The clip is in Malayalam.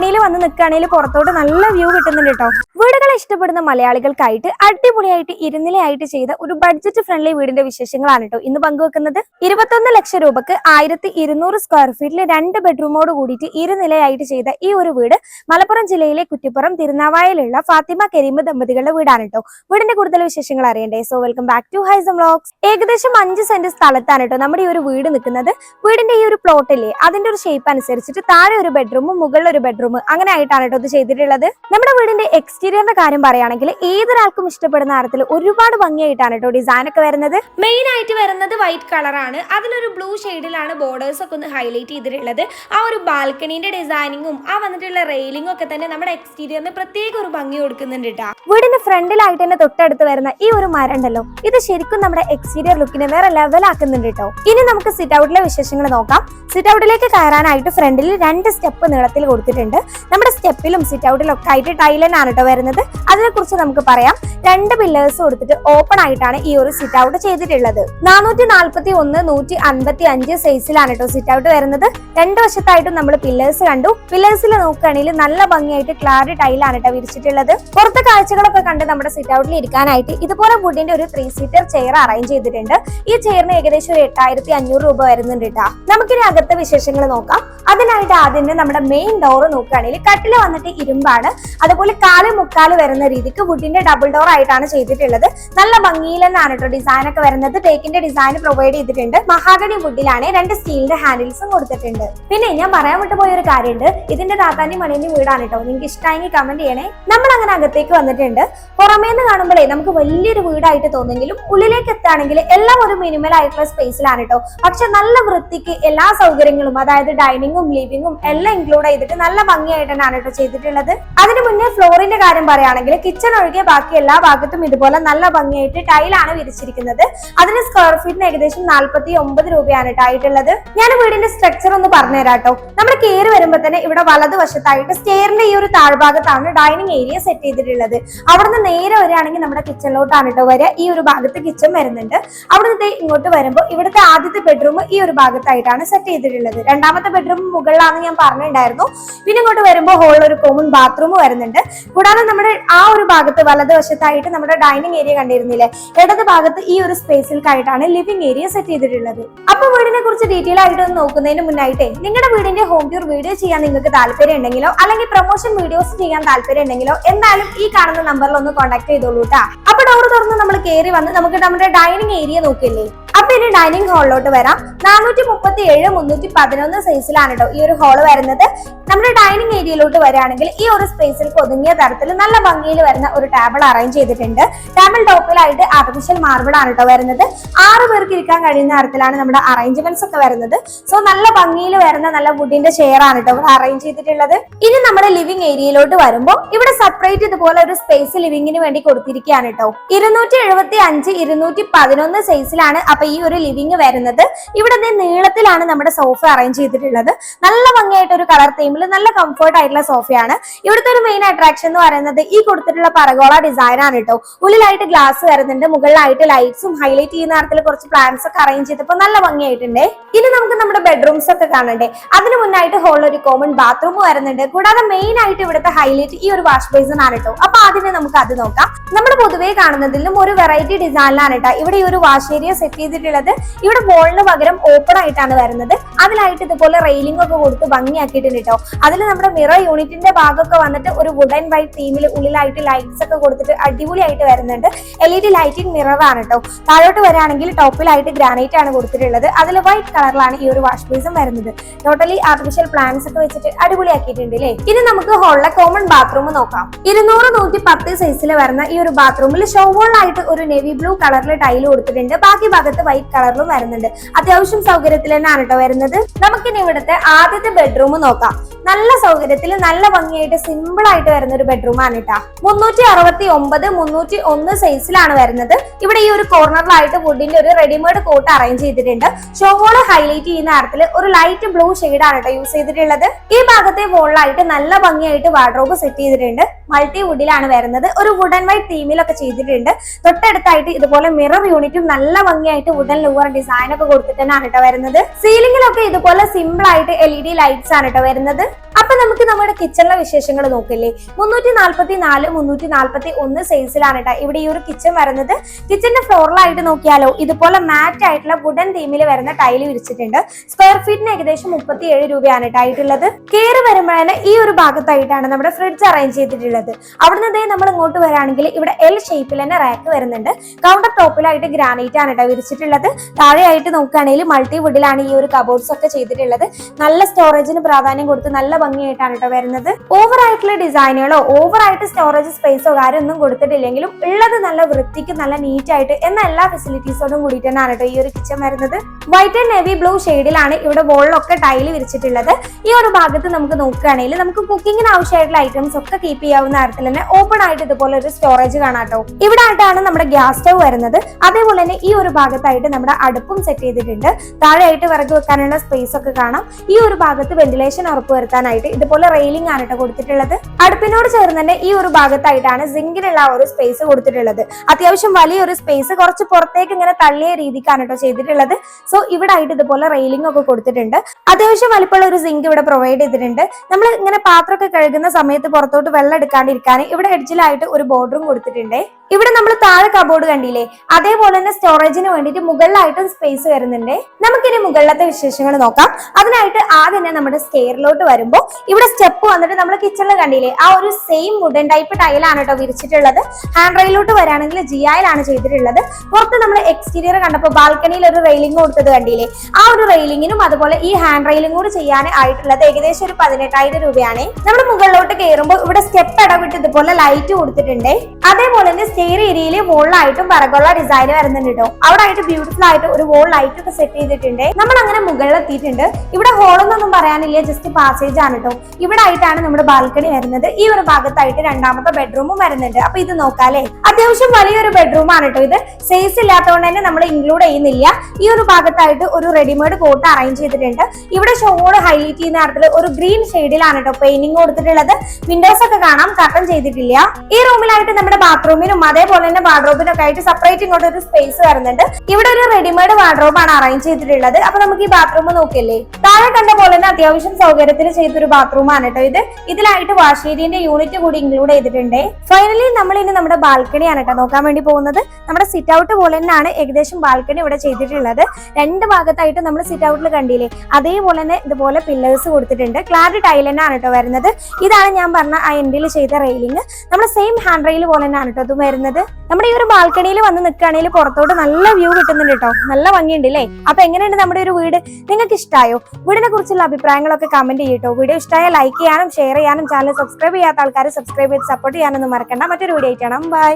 ബാൽക്കണിയിൽ വന്ന് നിൽക്കുകയാണെങ്കിൽ പുറത്തോട്ട് നല്ല വ്യൂ കിട്ടുന്നുണ്ട് കേട്ടോ വീടുകളെ ഇഷ്ടപ്പെടുന്ന മലയാളികൾക്കായിട്ട് അടിപൊളിയായിട്ട് ഇരുന്നിലയായിട്ട് ചെയ്ത ഒരു ബഡ്ജറ്റ് ഫ്രണ്ട്ലി വീടിന്റെ വിശേഷങ്ങളാണ് കേട്ടോ ഇന്ന് പങ്കുവെക്കുന്നത്. ഇരുപത്തൊന്ന് ലക്ഷം രൂപക്ക് ആയിരത്തി ഇരുന്നൂറ് സ്ക്വയർ ഫീറ്റിൽ രണ്ട് ബെഡ്റൂമോട് കൂടിയിട്ട് ഇരുനിലയായിട്ട് ചെയ്ത ഈ ഒരു വീട് മലപ്പുറം ജില്ലയിലെ കുറ്റിപ്പുറം തിരുനാവായയിലുള്ള ഫാത്തിമ കരീമ ദമ്പതികളുടെ വീടാണ് കേട്ടോ വീടിന്റെ കൂടുതൽ വിശേഷങ്ങൾ അറിയണ്ടേ? സോ വെൽക്കം ബാക്ക് ടു ഹൈസ് വ്ലോഗ്സ് ഏകദേശം അഞ്ച് സെന്റ് സ്ഥലത്താണ് കേട്ടോ നമ്മുടെ ഈ ഒരു വീട് നിൽക്കുന്നത്. വീടിന്റെ ഈ ഒരു പ്ലോട്ടില്ലേ അതിന്റെ ഒരു ഷേപ്പ് അനുസരിച്ചിട്ട് താഴെ ഒരു ബെഡ്റൂമും മുകളിൽ ഒരു ബെഡ്റൂം അങ്ങനെ ആയിട്ടാണ് കേട്ടോ ഇത് ചെയ്തിട്ടുള്ളത്. നമ്മുടെ വീടിന്റെ എക്സ്റ്റീരിയറിന്റെ കാര്യം പറയുകയാണെങ്കിൽ ഏതൊരാൾക്കും ഇഷ്ടപ്പെടുന്ന തരത്തിൽ ഒരുപാട് ഭംഗിയായിട്ടാണ് കേട്ടോ ഡിസൈൻ ഒക്കെ വരുന്നത്. മെയിൻ ആയിട്ട് വരുന്നത് വൈറ്റ് കളറാണ് അതിലൊരു ബ്ലൂ ഷെയ്ഡിലാണ് ബോർഡേഴ്സ് ഒക്കെ ഒന്ന് ഹൈലൈറ്റ് ചെയ്തിട്ടുള്ളത്. ആ ഒരു ബാൽക്കണീന്റെ ഡിസൈനിങ്ങും ആ വന്നിട്ടുള്ള റെയിലിംഗും ഒക്കെ തന്നെ നമ്മുടെ എക്സ്റ്റീരിയറിന് പ്രത്യേക ഒരു ഭംഗി കൊടുക്കുന്നുണ്ട് കേട്ടോ വീടിന്റെ ഫ്രണ്ടിലായിട്ട് തന്നെ തൊട്ടടുത്ത് വരുന്ന ഈ ഒരു മരം ഉണ്ടല്ലോ ഇത് ശരിക്കും നമ്മുടെ എക്സ്റ്റീരിയർ ലുക്കിനെ വേറെ ലെവൽ ലെവലാക്കുന്നുണ്ട് കേട്ടോ ഇനി നമുക്ക് സിറ്റ് ഔട്ടിലെ വിശേഷങ്ങൾ നോക്കാം. സിറ്റ് ഔട്ടിലേക്ക് കയറാനായിട്ട് ഫ്രണ്ടിൽ രണ്ട് സ്റ്റെപ്പ് നീളത്തിൽ കൊടുത്തിട്ടുണ്ട്. നമ്മുടെ സ്റ്റെപ്പിലും സിറ്റ് ഔട്ടിലും ഒക്കെ ആയിട്ട് ടൈലൻ ആണ് കേട്ടോ വരുന്നത്. അതിനെ കുറിച്ച് നമുക്ക് പറയാം. രണ്ട് പില്ലേഴ്സ് കൊടുത്തിട്ട് ഓപ്പൺ ആയിട്ടാണ് ഈ ഒരു സിറ്റ് ഔട്ട് ചെയ്തിട്ടുള്ളത്. നാനൂറ്റി നാൽപ്പത്തി ഒന്ന് നൂറ്റി അൻപത്തി അഞ്ച് സൈസിലാണ് കേട്ടോ സിറ്റ് ഔട്ട് വരുന്നത്. രണ്ട് വശത്തായിട്ടും നമ്മൾ പില്ലേഴ്സ് കണ്ടു. പില്ലേഴ്സിൽ നോക്കുകയാണെങ്കിൽ നല്ല ഭംഗിയായിട്ട് ക്ലാരി ടൈലാണ് കേട്ടോ വിരിച്ചിട്ടുള്ളത്. പുറത്തെ കാഴ്ചകളൊക്കെ കണ്ട് നമ്മുടെ സിറ്റ് ഔട്ടിൽ ഇരിക്കാനായിട്ട് ഇതുപോലെ വുഡിന്റെ ഒരു ത്രീ സീറ്റർ ചെയർ അറേഞ്ച് ചെയ്തിട്ടുണ്ട്. ഈ ചെയറിന് ഏകദേശം ഒരു എട്ടായിരത്തി അഞ്ഞൂറ് രൂപ വരുന്നുണ്ട് കേട്ടോ നമുക്കിനി അകത്തെ വിശേഷങ്ങൾ നോക്കാം. അതിനായിട്ട് ആദ്യം നമ്മുടെ മെയിൻ ഡോർ നോക്കുകയാണെങ്കിൽ കട്ടിൽ വന്നിട്ട് ഇരുമ്പാണ്. അതുപോലെ കാൽ മുക്കാൽ വരുന്ന രീതിക്ക് വുഡിന്റെ ഡബിൾ ഡോർ ആയിട്ടാണ് ചെയ്തിട്ടുള്ളത്. നല്ല ഭംഗിയിൽ തന്നെയാണ് കേട്ടോ ഡിസൈൻ ഒക്കെ വരുന്നത്. തേക്കിന്റെ ഡിസൈൻ പ്രൊവൈഡ് ചെയ്തിട്ടുണ്ട്. മഹാഗണി വുഡിലാണ് രണ്ട് സ്റ്റീലിന്റെ ഹാൻഡിൽസും കൊടുത്തിട്ടുണ്ട്. പിന്നെ ഞാൻ പറയാൻ വിട്ടു പോയ ഒരു കാര്യമുണ്ട്. ഇതിന്റെ താത്താന്റെ മണിന്റെ വീടാണ് കേട്ടോ നിങ്ങൾക്ക് ഇഷ്ടമായി കമന്റ് ചെയ്യണേ. നമ്മൾ അങ്ങനെ അകത്തേക്ക് വന്നിട്ടുണ്ട്. പുറമേ നിന്ന് കാണുമ്പോഴേ നമുക്ക് വലിയൊരു വീടായിട്ട് തോന്നെങ്കിലും ഉള്ളിലേക്ക് എത്തുകയാണെങ്കിൽ എല്ലാം ഒരു മിനിമൽ ആയിട്ടുള്ള സ്പേസിലാണ് കേട്ടോ പക്ഷെ നല്ല വൃത്തിക്ക് എല്ലാ സൗകര്യങ്ങളും അതായത് ഡൈനിങ്ങും ലിവിങ്ങും എല്ലാം ഇൻക്ലൂഡ് ചെയ്തിട്ട് നല്ല ഭംഗിയായിട്ട് തന്നെയാണ് കേട്ടോ ചെയ്തിട്ടുള്ളത്. അതിന് മുന്നേ ഫ്ലോറിന്റെ കാര്യം പറയുകയാണെങ്കിൽ കിച്ചൺ ഒഴികെ ബാക്കി എല്ലാ ഭാഗത്തും ഇതുപോലെ നല്ല ഭംഗിയായിട്ട് ടൈലാണ് വിരിച്ചിരിക്കുന്നത്. അതിന് സ്ക്വയർ ഫീറ്റിന് ഏകദേശം നാല്പത്തി ഒമ്പത് രൂപയാണ് ആയിട്ടുള്ളത് ഞാൻ വീടിന്റെ സ്ട്രക്ചർ ഒന്ന് പറഞ്ഞുതരാം കേട്ടോ നമ്മൾ കയറി വരുമ്പോൾ തന്നെ ഇവിടെ വലതുവശത്തായിട്ട് സ്റ്റെയറിന്റെ ഈ ഒരു താഴ്ഭാഗത്താണ് ഡൈനിങ് ഏരിയ സെറ്റ് ചെയ്തിട്ടുള്ളത്. അവിടുന്ന് നേരെ വരികയാണെങ്കിൽ നമ്മുടെ കിച്ചണിലോട്ടാണ് കേട്ടോ വരിക. ഈ ഒരു ഭാഗത്ത് കിച്ചൺ വരുന്നുണ്ട്. അവിടുന്ന് ഇങ്ങോട്ട് വരുമ്പോൾ ഇവിടുത്തെ ആദ്യത്തെ ബെഡ്റൂം ഈ ഒരു ഭാഗത്തായിട്ടാണ് സെറ്റ് ചെയ്തിട്ടുള്ളത്. രണ്ടാമത്തെ ബെഡ്റൂം മുകളിലാണെന്ന് ഞാൻ പറഞ്ഞിട്ടുണ്ടായിരുന്നു. പിന്നെ ഇങ്ങോട്ട് വരുമ്പോൾ ഹോളിൽ ഒരു കോമൺ ബാത്റൂം വരുന്നുണ്ട്. കൂടാതെ നമ്മുടെ ആ ഒരു ഭാഗത്ത് വലതുവശത്തായിട്ട് നമ്മുടെ ഡൈനിങ് ഏരിയ കണ്ടിരുന്നില്ലേ? ഇടത് ഭാഗത്ത് ഈ ഒരു സ്പേസിൽക്കായിട്ടാണ് ലിവിംഗ് ഏരിയ സെറ്റ് ചെയ്തിട്ടുള്ളത്. അപ്പൊ വീടിനെ കുറിച്ച് ഡീറ്റെയിൽ ആയിട്ട് നോക്കുന്നതിന് മുന്നായിട്ടേ നിങ്ങളുടെ വീടിന്റെ ഹോം ടൂർ വീഡിയോ ചെയ്യാൻ നിങ്ങൾക്ക് താല്പര്യം ഉണ്ടെങ്കിലോ അല്ലെങ്കിൽ പ്രൊമോഷൻ വീഡിയോസ് ചെയ്യാൻ താല്പര്യം ഉണ്ടെങ്കിലോ എന്തായാലും ഈ കാണുന്ന നമ്പറിൽ ഒന്ന് കോൺടാക്ട് ചെയ്തോളൂ അപ്പൊ ഡോർ തുറന്ന് നമ്മൾ കയറി വന്ന് നമുക്ക് നമ്മുടെ ഡൈനിങ് ഏരിയ നോക്കില്ലേ അപ്പൊ ഇനി ഡൈനിങ് ഹാളിലോട്ട് വരാം. നാനൂറ്റി മുപ്പത്തി ഏഴ് മുന്നൂറ്റി പതിനൊന്ന് സൈസിലാണ് കേട്ടോ ഈ ഒരു ഹാൾ വരുന്നത്. നമ്മുടെ ഡൈനിങ് ഏരിയയിലോട്ട് വരികയാണെങ്കിൽ ഈ ഒരു സ്പേസിൽ ഒതുങ്ങിയ തരത്തിൽ നല്ല ഭംഗിയിൽ വരുന്ന ഒരു ടേബിൾ അറേഞ്ച് ചെയ്തിട്ടുണ്ട്. ടേബിൾ ടോപ്പിലായിട്ട് ആർട്ടിഫിഷ്യൽ മാർബിൾ ആണ് കേട്ടോ വരുന്നത്. ആറ് പേർക്ക് ഇരിക്കാൻ കഴിയുന്ന തരത്തിലാണ് നമ്മുടെ അറേഞ്ച്മെന്റ്സ് ഒക്കെ വരുന്നത്. സോ നല്ല ഭംഗിയിൽ വരുന്ന നല്ല വുഡിന്റെ ചെയർ ആണ് കേട്ടോ ഇവിടെ അറേഞ്ച് ചെയ്തിട്ടുള്ളത്. ഇനി നമ്മുടെ ലിവിംഗ് ഏരിയയിലോട്ട് വരുമ്പോൾ ഇവിടെ സെപ്പറേറ്റ് ഇതുപോലെ ഒരു സ്പേസ് ലിവിങ്ങിന് വേണ്ടി കൊടുത്തിരിക്കുകയാണ് കേട്ടോ ഇരുന്നൂറ്റി എഴുപത്തി അഞ്ച് ഇരുന്നൂറ്റി പതിനൊന്ന് സൈസിലാണ് അപ്പൊ ഈ ഒരു ലിവിങ് വരുന്നത്. ഇവിടെ നീളത്തിലാണ് നമ്മുടെ സോഫ അറേഞ്ച് ചെയ്തിട്ടുള്ളത്. നല്ല ഭംഗിയായിട്ട് ഒരു കളർ തീമിൽ നല്ല കംഫർട്ട് ആയിട്ടുള്ള സോഫയാണ്. ഇവിടുത്തെ ഒരു മെയിൻ അട്രാക്ഷൻ എന്ന് പറയുന്നത് ഈ കൊടുത്തിട്ടുള്ള പറഗോള ഡിസൈൻ ആണ് കേട്ടോ ഉള്ളിലായിട്ട് ഗ്ലാസ് വരുന്നുണ്ട് മുകളിലായിട്ട് ലൈറ്റ്സും ഹൈലൈറ്റ് ചെയ്യുന്ന തരത്തിൽ കുറച്ച് പ്ലാന്റ്സ് ഒക്കെ അറേഞ്ച് ചെയ്തപ്പോൾ നല്ല ഭംഗിയായിട്ടുണ്ട്. ഇനി നമുക്ക് നമ്മുടെ ബെഡ്റൂംസ് ഒക്കെ കാണണ്ടേ. അതിന് മുന്നായിട്ട് ഹോളിൽ ഒരു കോമൺ ബാത്റൂം വരുന്നുണ്ട്. കൂടാതെ മെയിൻ ആയിട്ട് ഇവിടുത്തെ ഹൈലൈറ്റ് ഈ ഒരു വാഷ് ബേസിൻ ആണ് കേട്ടോ അപ്പൊ ആദ്യമേ നമുക്ക് അത് നോക്കാം. നമ്മൾ പൊതുവേ കാണുന്നതിലും ഒരു വെറൈറ്റി ഡിസൈനിലാണ് കേട്ടോ ഇവിടെ ഈ ഒരു വാഷ് ഏരിയ സെറ്റ് ചെയ്തിട്ടുള്ളത്. ഇവിടെ ബോളിന് പകരം ഓപ്പൺ ആയിട്ടാണ് വരുന്നത്. അതിലായിട്ട് ഇതുപോലെ റെയിലിംഗ് ഒക്കെ കൊടുത്ത് ഭംഗിയാക്കിയിട്ടുണ്ട് കേട്ടോ അതിൽ നമ്മുടെ മിറ യൂണിറ്റിന്റെ ഭാഗമൊക്കെ വന്നിട്ട് ഒരു വുഡൻ വൈറ്റ് തീമിൽ ഉള്ളിലായിട്ട് ലൈറ്റ്സ് ഒക്കെ കൊടുത്തിട്ട് അടിപൊളിയായിട്ട് വരുന്നുണ്ട്. L E D lighting mirror ആണ് കേട്ടോ താഴോട്ട് വരാണെങ്കിൽ ടോപ്പിലായിട്ട് ഗ്രാനൈറ്റ് ആണ് കൊടുത്തിട്ടുള്ളത്. അതിൽ വൈറ്റ് കളറിലാണ് ഈ ഒരു വാഷ് ബേസും വരുന്നത്. ടോട്ടലി ആർട്ടിഫിഷ്യൽ പ്ലാന്റ്സ് ഒക്കെ വെച്ചിട്ട് അടിപൊളിയാക്കിയിട്ടുണ്ട് അല്ലേ ഇനി നമുക്ക് ഹോളിലെ കോമൺ ബാത്റൂം നോക്കാം. ഇരുന്നൂറ് നൂറ്റി പത്ത് സൈസിൽ വരുന്ന ഈ ഒരു ബാത്റൂമിൽ ഷോവോളായിട്ട് ഒരു നെവി ബ്ലൂ കളറിൽ ടൈൽ കൊടുത്തിട്ടുണ്ട്. ബാക്കി ഭാഗത്ത് വൈറ്റ് കളറിലും വരുന്നുണ്ട്. അത്യാവശ്യം സൗകര്യത്തിൽ തന്നെയാണ് കേട്ടോ വരുന്നത്. നമുക്കിനി ഇവിടുത്തെ ആദ്യത്തെ ബെഡ്റൂം നോക്കാം. നല്ല സൗകര്യത്തിൽ നല്ല ഭംഗിയായിട്ട് സിമ്പിൾ ആയിട്ട് വരുന്ന ഒരു ബെഡ്റൂം ആണ് കേട്ടോ മുന്നൂറ്റി അറുപത്തി ഒമ്പത് മുന്നൂറ്റി ഒന്ന് സൈസിലാണ് വരുന്നത്. ഇവിടെ ഈ ഒരു കോർണറിലായിട്ട് വുഡിന്റെ ഒരു റെഡിമെയ്ഡ് കോട്ട് അറേഞ്ച് ചെയ്തിട്ടുണ്ട്. ഷോവോൾ ഹൈലൈറ്റ് ചെയ്യുന്ന തരത്തിൽ ഒരു ലൈറ്റ് ബ്ലൂ ആണ് കേട്ടോ യൂസ് ചെയ്തിട്ടുള്ളത്. ഈ ഭാഗത്തെ വോളിലായിട്ട് നല്ല ഭംഗിയായിട്ട് വാർഡ്രോബ് സെറ്റ് ചെയ്തിട്ടുണ്ട്. മൾട്ടി വുഡിലാണ് വരുന്നത്. ഒരു വുഡൻ വൈറ്റ് തീമിലൊക്കെ ചെയ്തിട്ടുണ്ട്. തൊട്ടടുത്തായിട്ട് ഇതുപോലെ മിറർ യൂണിറ്റും നല്ല ഭംഗിയായിട്ട് വുഡൻ ലൂവർ ഡിസൈൻ ഒക്കെ കൊടുത്തിട്ടാണ് കേട്ടോ വരുന്നത്. സീലിംഗിലൊക്കെ ഇതുപോലെ സിമ്പിൾ ആയിട്ട് എൽ ഇ ഡി ലൈറ്റ്സ് ആണ് കേട്ടോ വരുന്നത്. അപ്പൊ നമുക്ക് നമ്മുടെ കിച്ചണിലെ വിശേഷങ്ങൾ നോക്കില്ലേ? മുന്നൂറ്റി നാല്പത്തി നാല് മുന്നൂറ്റി നാല്പത്തി ഒന്ന് സൈസിലാണ് കേട്ടോ ഇവിടെ ഈ ഒരു കിച്ചൺ വരുന്നത്. കിച്ചന്റെ ഫ്ലോറിലായിട്ട് നോക്കിയാലോ ഇതുപോലെ മാറ്റ് ആയിട്ടുള്ള വുഡൻ തീമിൽ വരുന്ന ടൈൽ വിരിച്ചിട്ടുണ്ട്. സ്ക്വയർ ഫീറ്റിന് ഏകദേശം മുപ്പത്തി ഏഴ് രൂപയാണ് ആയിട്ടുള്ളത്. കയറി വരുമ്പോഴേ ഈ ഒരു ഭാഗത്തായിട്ടാണ് നമ്മുടെ ഫ്രിഡ്ജ് അറേഞ്ച് ചെയ്തിട്ടുള്ളത്. അവിടുന്ന് ദേ നമ്മൾ ഇങ്ങോട്ട് വരാണെങ്കിൽ ഇവിടെ എൽ ഷേപ്പിൽ തന്നെ റാക്ക് വരുന്നുണ്ട്. കൗണ്ടർ ടോപ്പിലായിട്ട് ഗ്രാനൈറ്റ് ആണ് കേട്ടോ വിരിച്ചിട്ടുള്ളത്. താഴെയായിട്ട് നോക്കുകയാണെങ്കിൽ മൾട്ടി വുഡിലാണ് ഈ ഒരു കബോർഡ്സ് ഒക്കെ ചെയ്തിട്ടുള്ളത്. നല്ല സ്റ്റോറേജിന് പ്രാധാന്യം കൊടുത്ത് നല്ല ഭംഗിയായിട്ടാണ് കേട്ടോ വരുന്നത്. ഓവർ ആയിട്ടുള്ള ഡിസൈനുകളോ ഓവർ ആയിട്ട് സ്റ്റോറേജ് സ്പേസോ കാര്യമൊന്നും കൊടുത്തിട്ടില്ലെങ്കിലും ഉള്ളത് നല്ല വൃത്തിക്ക് നല്ല നീറ്റ് ആയിട്ട് എന്ന എല്ലാ ഫെസിലിറ്റീസോടും കൂടിയിട്ട് തന്നെയാണ് കേട്ടോ ഈ ഒരു കിച്ചൺ വരുന്നത്. വൈറ്റ് ആൻഡ് നെവി ബ്ലൂ ഷെയ്ഡിലാണ് ഇവിടെ വോളിലൊക്കെ ടൈൽ വിരിച്ചിട്ടുള്ളത്. ഈ ഒരു ഭാഗത്ത് നമുക്ക് നോക്കുകയാണെങ്കിൽ നമുക്ക് കുക്കിങ്ങിന് ആവശ്യമായിട്ടുള്ള ഐറ്റംസ് ഒക്കെ കീപ്പ് ചെയ്യാവുന്ന തരത്തിൽ തന്നെ ഓപ്പൺ ആയിട്ട് ഇതുപോലെ ഒരു സ്റ്റോറേജ് കാണാട്ടോ ഇവിടെ ആയിട്ടാണ് നമ്മുടെ ഗ്യാസ് സ്റ്റവ് വരുന്നത്. അതേപോലെ തന്നെ ഈ ഒരു ഭാഗത്തായിട്ട് നമ്മുടെ അടുപ്പും സെറ്റ് ചെയ്തിട്ടുണ്ട്. താഴെയായിട്ട് വിറക് വെക്കാനുള്ള സ്പേസ് ഒക്കെ കാണാം. ഈ ഒരു ഭാഗത്ത് വെന്റിലേഷൻ ഉറപ്പുവരുത്താനായിട്ട് ഇതുപോലെ റെയിലിംഗ് ആണ് കേട്ടോ കൊടുത്തിട്ടുള്ളത്. അടുപ്പിനോട് ചേർന്ന് തന്നെ ഈ ഒരു ഭാഗത്തായിട്ടാണ് സിങ്കിനുള്ള ഒരു സ്പേസ് കൊടുത്തിട്ടുള്ളത്. അത്യാവശ്യം വലിയൊരു സ്പേസ് കുറച്ച് പുറത്തേക്ക് ഇങ്ങനെ തള്ളിയ രീതിക്കാണ് കേട്ടോ ചെയ്തിട്ടുള്ളത്. സോ ഇവിടെ ആയിട്ട് ഇതുപോലെ റെയിലിംഗ് ഒക്കെ കൊടുത്തിട്ടുണ്ട്. അത്യാവശ്യം വലിപ്പമുള്ള ഒരു സിങ്ക് ഇവിടെ പ്രൊവൈഡ് ചെയ്തിട്ടുണ്ട്. നമ്മൾ ഇങ്ങനെ പാത്രമൊക്കെ കഴുകുന്ന സമയത്ത് പുറത്തോട്ട് വെള്ളം എടുക്കാണ്ടിരിക്കാൻ ഇവിടെ എഡ്ജിലായിട്ട് ഒരു ബോർഡറും കൊടുത്തിട്ടുണ്ട്. ഇവിടെ നമ്മൾ താഴെ കബോർഡ് കണ്ടില്ലേ? അതേപോലെ തന്നെ സ്റ്റോറേജിന് വേണ്ടിയിട്ട് മുകളിലായിട്ടും സ്പേസ് വരുന്നുണ്ട്. നമുക്കിനി മുകളിലത്തെ വിശേഷങ്ങൾ നോക്കാം. അതിനായിട്ട് ആദ്യം തന്നെ നമ്മുടെ സ്റ്റെയറിലോട്ട് വരുമ്പോൾ ഇവിടെ സ്റ്റെപ്പ് വന്നിട്ട് നമ്മൾ കിച്ചണിൽ കണ്ടില്ലേ? ആ ഒരു സെയിം വുഡൻ ടൈപ്പ് ടൈലാണ് കേട്ടോ വിരിച്ചിട്ടുള്ളത്. ഹാൻഡ് റെയിലോട്ട് വരാണെങ്കിൽ ജിയായിലാണ് ചെയ്തിട്ടുള്ളത്. പുറത്ത് നമ്മൾ എക്സ്റ്റീരിയർ കണ്ടപ്പോൾ ബാൽക്കണിയിൽ ഒരു റെയിലിംഗ് കൊടുത്തത് കണ്ടില്ലേ? ആ ഒരു റെയിലിംഗിനും അതുപോലെ ഈ ഹാൻഡ് റെയിലും കൂടി ചെയ്യാൻ ആയിട്ടുള്ളത് ഏകദേശം ഒരു പതിനെട്ടായിരം രൂപയാണ്. നമ്മൾ മുകളിലോട്ട് കയറുമ്പോൾ ഇവിടെ സ്റ്റെപ്പ് ഇടവിട്ട് ഇതുപോലെ ലൈറ്റ് കൊടുത്തിട്ടുണ്ട്. അതേപോലെ തന്നെ സ്റ്റെയർ ഏരിയയിൽ വോളിലായിട്ടും പറകുള്ള ഡിസൈൻ വരുന്നുണ്ട് കേട്ടോ അവിടെ ആയിട്ട് ബ്യൂട്ടിഫുൾ ആയിട്ട് ഒരു വോൾ ലൈറ്റ് ഒക്കെ സെറ്റ് ചെയ്തിട്ടുണ്ട്. നമ്മൾ അങ്ങനെ മുകളിൽ എത്തിയിട്ടുണ്ട്. ഇവിടെ ഹോളൊന്നും പറയാനില്ല ജസ്റ്റ് പാസേജ് ആണ് കേട്ടോ ഇവിടെ ആയിട്ടാണ് നമ്മുടെ ബാൽക്കണി വരുന്നത്. ഈ ഒരു ഭാഗത്തായിട്ട് രണ്ടാമത്തെ ബെഡ്റൂമും വരുന്നുണ്ട്. അപ്പൊ ഇത് നോക്കാല്ലേ? അത്യാവശ്യം വലിയൊരു ബെഡ്റൂം ആണ് കേട്ടോ ഇത്. സൈസ് ഇല്ലാത്തതുകൊണ്ട് തന്നെ നമ്മൾ ഇൻക്ലൂഡ് ചെയ്യുന്നില്ല. ഈ ഒരു ഭാഗത്തായിട്ട് ഒരു റെഡിമെയ്ഡ് കോട്ട് അറേഞ്ച് ചെയ്തിട്ടുണ്ട്. ഇവിടെ ഷോൾ ഹൈലൈറ്റ് ചെയ്യുന്ന തരത്തിൽ ഒരു ഗ്രീൻ ഷെയ്ഡിലാണ് കേട്ടോ പെയിന്റിംഗ് കൊടുത്തിട്ടുള്ളത്. വിൻഡോസ് ഒക്കെ കാണാം കട്ടൺ ചെയ്തിട്ടില്ല. ഈ റൂമിലായിട്ട് നമ്മുടെ ബാത്റൂമിനും അതേപോലെ തന്നെ വാർഡ്രോബിനൊക്കെ ആയിട്ട് സെപ്പറേറ്റ് ഇങ്ങോട്ട് ഒരു സ്പേസ് വരുന്നുണ്ട്. ഇവിടെ ഒരു റെഡിമെയ്ഡ് വാർഡ്രോബ് ആണ് അറേഞ്ച് ചെയ്തിട്ടുള്ളത്. അപ്പൊ നമുക്ക് ഈ ബാത്റൂം നോക്കിയല്ലേ? താഴെ കണ്ട പോലെ തന്നെ അത്യാവശ്യം സൗകര്യത്തിൽ ചെയ്തൊരു ബാത്റൂം ആണ് കേട്ടോ ഇത്. ഇതിലായിട്ട് വാഷ് ഏരിയന്റെ യൂണിറ്റ് കൂടി ഇൻക്ലൂഡ് ചെയ്തിട്ടുണ്ട്. ഫൈനലി നമ്മൾ ഇനി നമ്മുടെ ബാൽക്കണിയാണ് കേട്ടോ നോക്കാൻ വേണ്ടി പോകുന്നത്. നമ്മുടെ സിറ്റ് ഔട്ട് പോലെ തന്നെയാണ് ഏകദേശം ബാൽക്കണി ഇവിടെ ചെയ്തിട്ടുള്ളത്. രണ്ട് ഭാഗത്തായിട്ട് നമ്മൾ സിറ്റ് ഔട്ടിൽ കണ്ടില്ലേ? അതേപോലെ തന്നെ ഇതുപോലെ പില്ലേഴ്സ് കൊടുത്തിട്ടുണ്ട്. ക്ലാഡ് ടൈൽ തന്നെയാണ് കേട്ടോ വരുന്നത്. ഇതാണ് ഞാൻ പറഞ്ഞ ആ എൻഡിൽ ചെയ്ത റെയിലിംഗ് നമ്മുടെ സെയിം ഹാൻഡ് റെയിൽ പോലെ തന്നെയാണ് കേട്ടോ ഇതും വരുന്നത്. നമ്മുടെ ഈ ഒരു ബാൽക്കണിയിൽ വന്ന് നിൽക്കുകയാണെങ്കിൽ പുറത്തോട്ട് നല്ല വ്യൂ കിട്ടുന്നുണ്ട് കേട്ടോ. നല്ല ഭംഗിയുണ്ട് അല്ലേ അപ്പൊ എങ്ങനെയുണ്ട് നമ്മുടെ ഒരു വീട്? നിങ്ങൾക്ക് ഇഷ്ടമായോ വീടിനെ കുറിച്ചുള്ള അഭിപ്രായങ്ങളൊക്കെ കമന്റ് ചെയ്യട്ടോ. വീഡിയോ ഇഷ്ടമായ ലൈക്ക് ചെയ്യാനും ഷെയർ ചെയ്യാനും ചാനൽ സബ്സ്ക്രൈബ് ചെയ്യാത്ത ആൾക്കാർ സബ്സ്ക്രൈബ് ചെയ്ത് സപ്പോർട്ട് ചെയ്യാനൊന്നും മറക്കണ്ട. മറ്റൊരു വീഡിയോ ആയിട്ടാണ് ബൈ